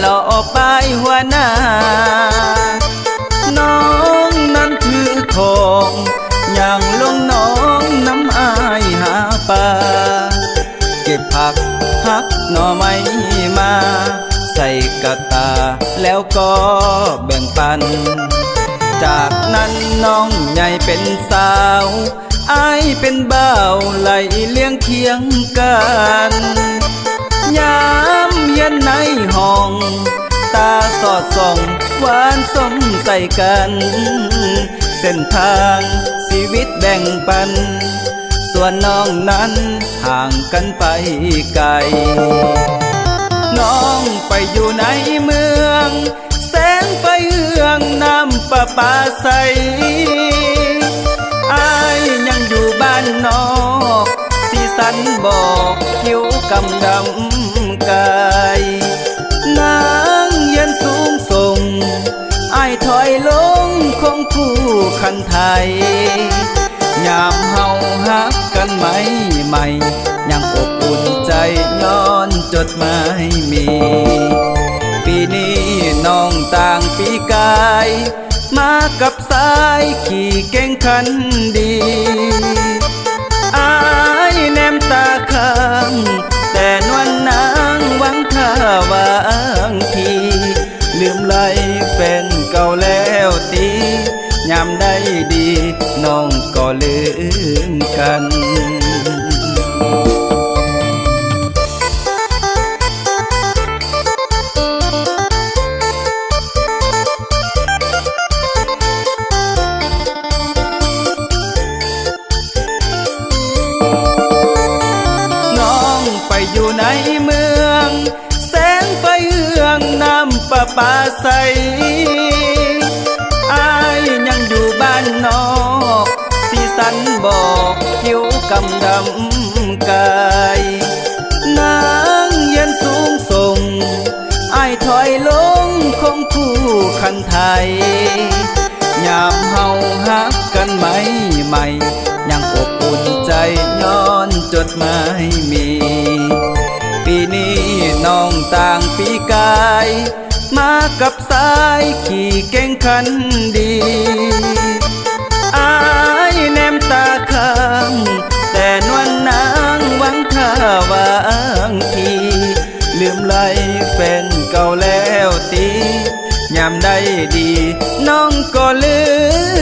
หลังควายหล่อไปหัวหน้า น้องนั้นถือทองอย่างลงน้องน้ำอายหาปลาเก็บผักหักหน่อไม้มา ใส่กระตาแล้วก็แบ่งปัน จากนั้นน้องใหญ่เป็นสาวอายเป็นเบาไหลเลี้ยงเคียงกันามเย็นในห้อง ตาสอดส่องหวานสมใส่กัน เส้นทางชีวิตแบ่งปัน ส่วนน้องนั้นห่างกันไปไกล น้องไปอยู่ในเมือง แสงไฟเอื้องน้ำประปาใสอายยังอยู่บ้านนอกสีสันบอกคิ้วกำดำกา ไทย ยามเฮาฮักกันไหมใหม่ยังอบอุ่นใจย้อนจดหมายมี ปีนี้น้องต่างปีกาย มากับสายขี่เก่งขันดี อายแนมตาค้างามได้ดี น้องก็ลืมกันน้องไปอยู่ในเมือง แสงไฟเอื้องน้ำประปาใส กำดำกาย นางเย็นสูงส่งอายถอยลงคงคู่คันไทย ยามเฮาฮักกันไหมใหม่ ยังอบอุ่นใจย้อนจดหมายมี ปีนี้น้องต่างปีกาย มากับสายขี่เก่งขันดีอายแนมตาค้าง ยามได้ดี น้องก็ลืม